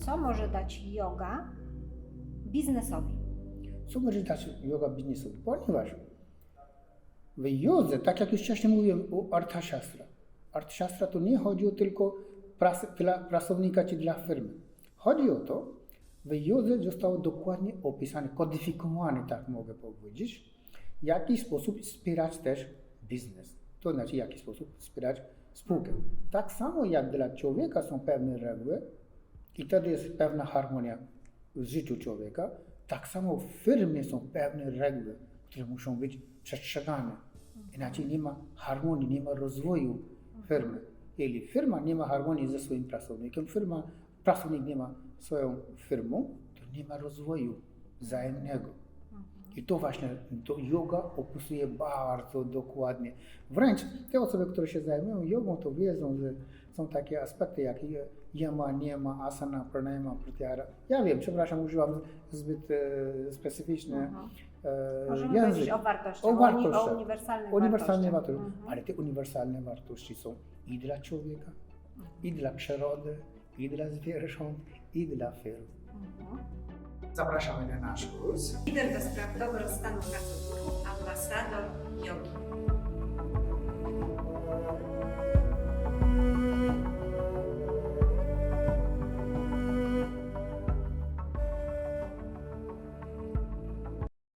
co może dać yoga biznesowi? Co może dać yoga biznesowi? Ponieważ w jodze, tak jak już wcześniej mówiłem o Artha Shastra, Artha Shastra to nie chodzi o tylko pras, dla pracownika czy dla firmy. Chodzi o to, w jodze zostało dokładnie opisane, kodyfikowane, tak mogę powiedzieć, w jaki sposób wspierać też biznes. To znaczy, w jaki sposób wspierać spółkę. Tak samo jak dla człowieka są pewne reguły i wtedy jest pewna harmonia w życiu człowieka, tak samo w firmie są pewne reguły, które muszą być przestrzegane. Inaczej nie ma harmonii, nie ma rozwoju firmy. Jeśli firma nie ma harmonii ze swoim pracownikiem, firma, pracownik nie ma swoją firmą, to nie ma rozwoju wzajemnego. I to właśnie to yoga opisuje bardzo dokładnie. Wręcz te osoby, które się zajmują jogą, to wiedzą, że są takie aspekty jak yama, niema, asana, pranayama, pratyahara. Ja wiem, przepraszam, używam zbyt e, specyficzny Mhm. e, Możemy język. powiedzieć o wartościach, O wartościach. o uniwersalnych wartościach. wartości. Mhm. Ale te uniwersalne wartości są i dla człowieka, i dla przyrody, i dla zwierząt, i dla firm. Mhm. Zapraszamy na nasz kurs. Lider do spraw dobrostanu pracowników, ambasador jogi.